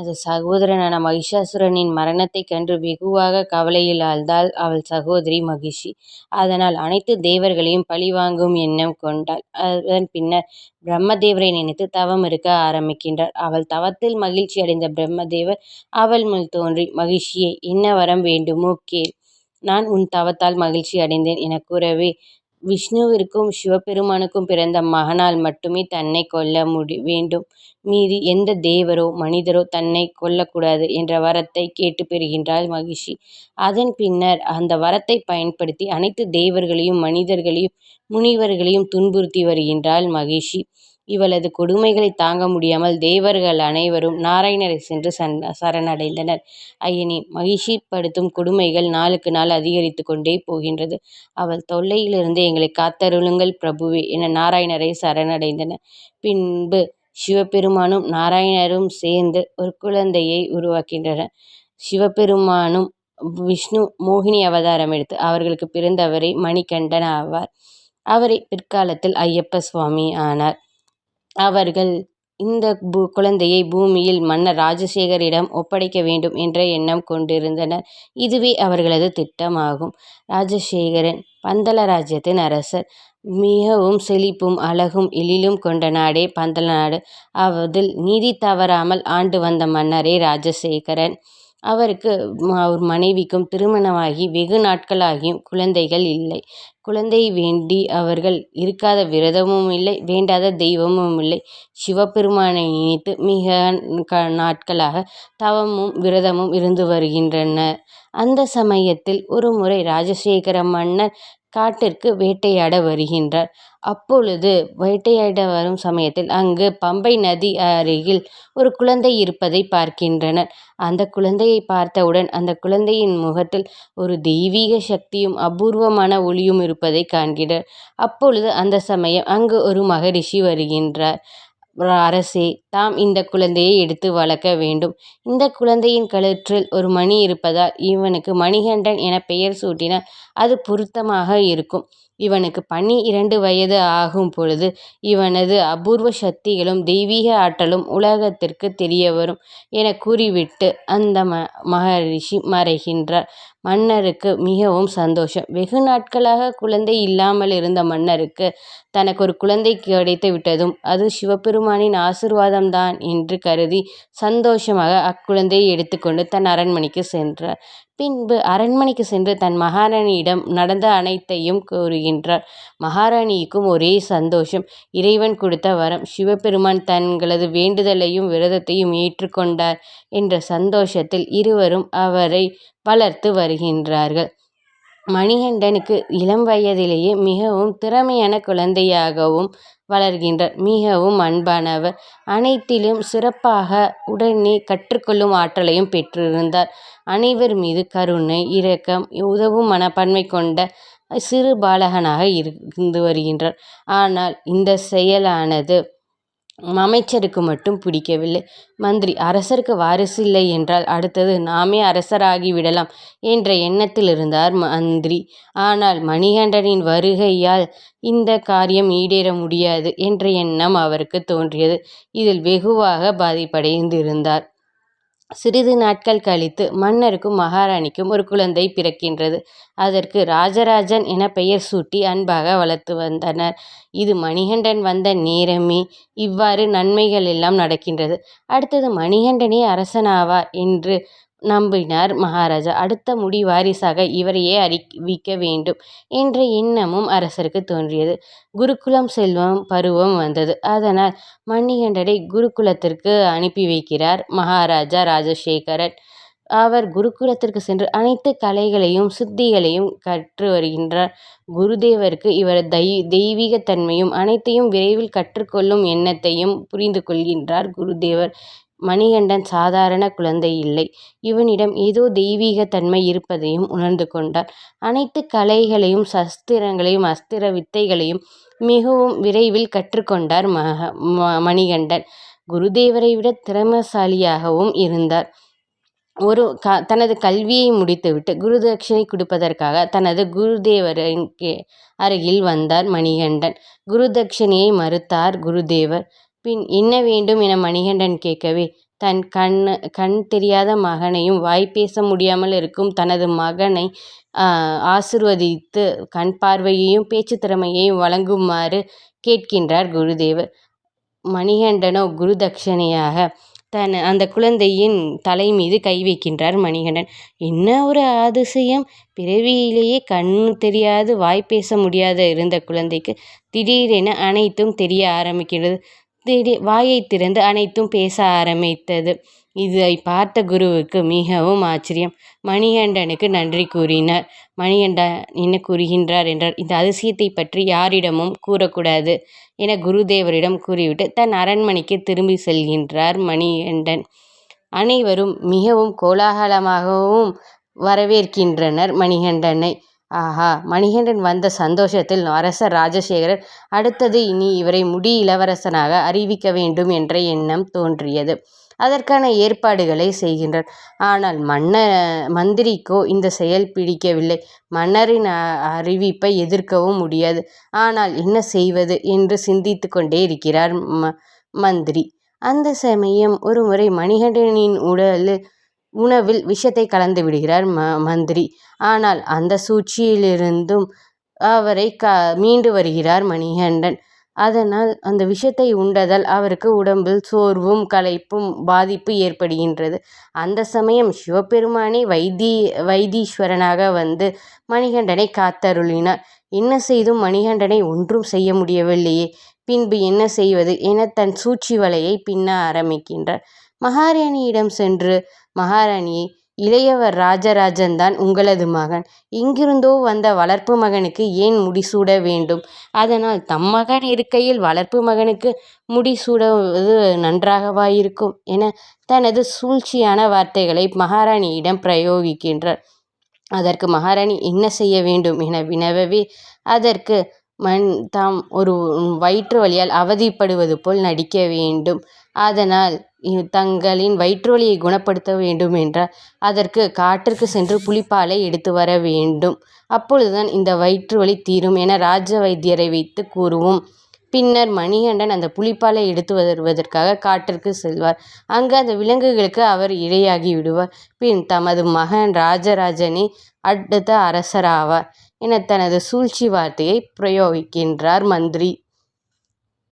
தனது சகோதரனான மகிஷாசுரனின் மரணத்தைக் கண்டு வெகுவாக கவலையில் ஆழ்ந்தாள் அவள் சகோதரி மகிஷி. அதனால் அனைத்து தேவர்களையும் பழிவாங்கும் எண்ணம் கொண்டாள். அதன் பின்னர் பிரம்மதேவரை நினைத்து தவம் இருக்க ஆரம்பிக்கின்றார். அவள் தவத்தில் மகிழ்ச்சி அடைந்த பிரம்மதேவர் அவள் முன் தோன்றி மகிஷியே என்ன வரம் வேண்டுமோ கேள். நான் உன் தவத்தால் மகிழ்ச்சி அடைந்தேன் எனக் கூறவே விஷ்ணுவிற்கும் சிவபெருமானுக்கும் பிறந்த மகனால் மட்டுமே தன்னை கொல்ல முடி வேண்டும் மீதி எந்த தேவரோ மனிதரோ தன்னை கொல்லக்கூடாது என்ற வரத்தை கேட்டுப் பெறுகின்றாள் மகிஷி. அதன் பின்னர் அந்த வரத்தை பயன்படுத்தி அனைத்து தேவர்களையும் மனிதர்களையும் முனிவர்களையும் துன்புறுத்தி வருகின்றாள் மகிஷி. இவளது கொடுமைகளைத் தாங்க முடியாமல் தேவர்கள் அனைவரும் நாராயணரைச் சென்று சரணடைந்தனர். அயனி மகிஷி படுத்தும் கொடுமைகள் நாளுக்கு நாள் அதிகரித்துக் கொண்டே போகின்றது. அவள் தொல்லையிலிருந்து எங்களைக் காத்தருளுங்கள் பிரபுவே என நாராயணரை சரணடைந்தனர். பின்பு சிவபெருமானும் நாராயணரும் சேர்ந்து ஒரு குழந்தையை உருவாக்கின்றனர். சிவபெருமானும் விஷ்ணு மோகினி அவதாரம் எடுத்து அவர்களுக்குப் பிறந்தவரே மணிகண்டன் ஆவார். அவரே பிற்காலத்தில் ஐயப்ப சுவாமி ஆனார். அவர்கள் இந்த குழந்தையை பூமியில் மன்னர் ராஜசேகரிடம் ஒப்படைக்க வேண்டும் என்ற எண்ணம் கொண்டிருந்தனர். இதுவே அவர்களது திட்டமாகும். ராஜசேகரன் பந்தல ராஜ்யத்தின் அரசர். மிகவும் செழிப்பும் அழகும் எழிலும் கொண்ட நாடே பந்தல நாடு. அதில் நீதி தவறாமல் ஆண்டு வந்த மன்னரே ராஜசேகரன். அவருக்கு அவர் மனைவிக்கும் திருமணமாகி வெகு நாட்களாகியும் குழந்தைகள் இல்லை. குழந்தை வேண்டி அவர்கள் இருக்காத விரதமும் இல்லை வேண்டாத தெய்வமும் இல்லை. சிவபெருமானை நினைத்து மிக நாட்களாக தவமும் விரதமும் இருந்து வருகின்றனர். அந்த சமயத்தில் ஒருமுறை ராஜசேகர மன்னர் காட்டிற்கு வேட்டையாட வருகின்றார். அப்பொழுது வேட்டையாட வரும் சமயத்தில் அங்கு பம்பை நதி அருகில் ஒரு குழந்தை இருப்பதைப் பார்க்கின்றனர். அந்த குழந்தையை பார்த்தவுடன் அந்த குழந்தையின் முகத்தில் ஒரு தெய்வீக சக்தியும் அபூர்வமான ஒளியும் இருப்பதைக் காண்கிறார் அப்பொழுது அந்த சமயம் அங்கு ஒரு மகரிஷி வருகின்றார். அரசே தாம் இந்த குழந்தையை எடுத்து வளர்க்க வேண்டும். இந்த குழந்தையின் கழுற்றில் ஒரு மணி இருப்பதால் இவனுக்கு மணிகண்டன் என பெயர் சூட்டினால் அது பொருத்தமாக இருக்கும். இவனுக்கு பன்னிரண்டு வயது ஆகும் பொழுது இவனது அபூர்வ சக்திகளும் தெய்வீக ஆற்றலும் உலகத்திற்கு தெரிய வரும் என கூறிவிட்டு அந்த ம மகரிஷி மறைகின்றார். மன்னருக்கு மிகவும் சந்தோஷம். வெகு நாட்களாக குழந்தை இல்லாமல் இருந்த மன்னருக்கு தனக்கு ஒரு குழந்தை கிடைத்து விட்டதும் அது சிவபெருமானின் ஆசீர்வாதம் தான் என்று கருதி சந்தோஷமாக அக்குழந்தையை எடுத்துக்கொண்டு தன் அரண்மனைக்கு சென்றார். பின்பு அரண்மனைக்கு சென்று தன் மகாராணியிடம் நடந்த அனைத்தையும் கூறுகின்றார். மகாராணிக்கும் ஒரே சந்தோஷம். இறைவன் கொடுத்த வரம். சிவபெருமான் தங்களது வேண்டுதலையும் விரதத்தையும் ஏற்றுக்கொண்டார் என்ற சந்தோஷத்தில் இருவரும் அவரை வளர்த்து வருகின்றார்கள். மணிகண்டனுக்கு இளம் வயதிலேயே மிகவும் திறமையான குழந்தையாகவும் வளர்கின்றார். மிகவும் அன்பானவர். அனைத்திலும் சிறப்பாக உடனே கற்றுக்கொள்ளும் ஆற்றலையும் பெற்றிருந்தார். அனைவர் மீது கருணை இரக்கம் உதவும் மனப்பான்மை கொண்ட சிறு பாலகனாக இருந்து வருகின்றார். ஆனால் இந்த செயலானது அமைச்சருக்கு மட்டும் பிடிக்கவில்லை. மந்திரி அரசருக்கு வாரிசு இல்லை என்றால் அடுத்தது நாமே அரசராகி விடலாம் என்ற எண்ணத்தில் இருந்தார் மந்திரி. ஆனால் மணிகண்டனின் வருகையால் இந்த காரியம் ஈடேற முடியாது என்ற எண்ணம் அவருக்கு தோன்றியது. இதில் வெகுவாக பாதிப்படைந்திருந்தார். சிறிது நாட்கள் கழித்து மன்னருக்கும் மகாராணிக்கும் ஒரு குழந்தை பிறக்கின்றது. அதற்கு ராஜராஜன் என பெயர் சூட்டி அன்பாக வளர்த்து வந்தனர். இது மணிகண்டன் வந்த நேரமே இவ்வாறு நன்மைகள் எல்லாம் நடக்கின்றது. அடுத்தது மணிகண்டனே அரசனாவார் என்று நம்பினார் மகாராஜா. அடுத்த முடிவாரிசாக இவரையே அறிவிக்க வேண்டும் என்ற எண்ணமும் அரசருக்குத் தோன்றியது. குருகுலம் செல்லும் பருவம் வந்தது. அதனால் மணிகண்டனை குருகுலத்திற்கு அனுப்பி வைக்கிறார் மகாராஜா ராஜசேகரன். அவர் குருகுலத்திற்குச் சென்று அனைத்து கலைகளையும் சித்திகளையும் கற்று வருகின்றார். குருதேவருக்கு இவரது தெய்வீகத் தன்மையும் அனைத்தையும் விரைவில் கற்றுக் கொள்ளும் எண்ணத்தையும் புரிந்து கொள்கின்றார் குருதேவர். மணிகண்டன் சாதாரண குழந்தை இல்லை இவனிடம் ஏதோ தெய்வீகத் தன்மை இருப்பதையும் உணர்ந்து கொண்டார். அனைத்துக் கலைகளையும் சஸ்திரங்களையும் அஸ்திர வித்தைகளையும் மிகவும் விரைவில் கற்றுக் கொண்டார் மணிகண்டன். குருதேவரை விட திறமைசாலியாகவும் இருந்தார். ஒரு தனது கல்வியை முடித்துவிட்டு குருதட்சிணை கொடுப்பதற்காக தனது குருதேவரின் அருகில் வந்தார் மணிகண்டன். குருதட்சிணையை மறுத்தார் குருதேவர். பின் என்ன வேண்டும் என மணிகண்டன் கேட்கவே தன் கண் கண் தெரியாத மகனையும் வாய் பேச முடியாமல் இருக்கும் தனது மகனை ஆசிர்வதித்து கண் பார்வையையும் பேச்சு திறமையையும் வழங்குமாறு கேட்கின்றார் குருதேவர். மணிகண்டனோ குரு தட்சணையாக தன் அந்த குழந்தையின் தலை மீது கை வைக்கின்றார் மணிகண்டன். என்ன ஒரு அதிசயம்! பிறவியிலேயே கண் தெரியாது வாய் பேச முடியாத இருந்த குழந்தைக்கு திடீரென அனைத்தும் தெரிய ஆரம்பிக்கிறது. திடீர் வாயை திறந்து அனைத்தும் பேச ஆரம்பித்தது. இதை பார்த்த குருவுக்கு மிகவும் ஆச்சரியம். மணிகண்டனுக்கு நன்றி கூறினார். மணிகண்டன் என்ன கூறுகின்றார் என்றார் இந்த அதிசயத்தை பற்றி யாரிடமும் கூறக்கூடாது என குருதேவரிடம் கூறிவிட்டு தன் அரண்மனைக்கு திரும்பி செல்கின்றார் மணிகண்டன். அனைவரும் மிகவும் கோலாகலமாகவும் வரவேற்கின்றனர் மணிகண்டனை. ஆஹா மணிகண்டன் வந்த சந்தோஷத்தில் அரசர் ராஜசேகரர் அடுத்தது இனி இவரை முடி இளவரசனாக அறிவிக்க வேண்டும் என்ற எண்ணம் தோன்றியது. அதற்கான ஏற்பாடுகளை செய்கின்றார் ஆனால் மன்ன மந்திரிக்கோ இந்த செயல் பிடிக்கவில்லை. மன்னரின் அறிவிப்பை எதிர்க்கவும் முடியாது. ஆனால் என்ன செய்வது என்று சிந்தித்து கொண்டே இருக்கிறார் ம மந்திரி. அந்த சமயம் ஒரு முறை மணிகண்டனின் உடலில் உணவில் விஷத்தை கலந்து விடுகிறார் ம மந்திரி. ஆனால் அந்த சூழ்ச்சியிலிருந்தும் அவரை க மீண்டு வருகிறார் மணிகண்டன். அதனால் அந்த விஷத்தை உண்டதால் அவருக்கு உடம்பில் சோர்வும் களைப்பும் பாதிப்பு ஏற்படுகின்றது. அந்த சமயம் சிவபெருமானே வைத்தி வைத்தீஸ்வரனாக வந்து மணிகண்டனை காத்தருளினார். என்ன செய்தும் மணிகண்டனை ஒன்றும் செய்ய முடியவில்லையே. பின்பு என்ன செய்வது? என தன் சூழ்ச்சி வலையை பின்ன ஆரம்பிக்கின்றார். மகாராணியிடம் சென்று மகாராணியே இளையவர் ராஜராஜன்தான் உங்களது மகன். எங்கிருந்தோ வந்த வளர்ப்பு மகனுக்கு ஏன் முடிசூட வேண்டும்? அதனால் தம் மகன் இருக்கையில் வளர்ப்பு மகனுக்கு முடிசூடுவது நன்றாகவா இருக்கும்? என தனது சூழ்ச்சியான வார்த்தைகளை மகாராணியிடம் பிரயோகிக்கின்றார். அதற்கு மகாராணி என்ன செய்ய வேண்டும்? என வினவவே அதற்கு மண் தாம் ஒரு வயிற்று வழியால் அவதிப்படுவது போல் நடிக்க வேண்டும். அதனால் தங்களின் வயிற்று வலியை குணப்படுத்த வேண்டும் என்றால் அதற்கு காட்டிற்கு சென்று புலிப்பாலை எடுத்து வர வேண்டும். அப்பொழுதுதான் இந்த வயிற்று வலி தீரும் என ராஜ வைத்தியரை வைத்து கூறுவோம். பின்னர் மணிகண்டன் அந்த புலிப்பாலை எடுத்து வருவதற்காக காட்டிற்கு செல்வார். அங்கு அந்த விலங்குகளுக்கு அவர் இரையாகி விடுவார். பின் தமது மகன் ராஜராஜனே அடுத்த அரசராவார் என தனது சூழ்ச்சி வார்த்தையை பிரயோகிக்கின்றார் மந்திரி.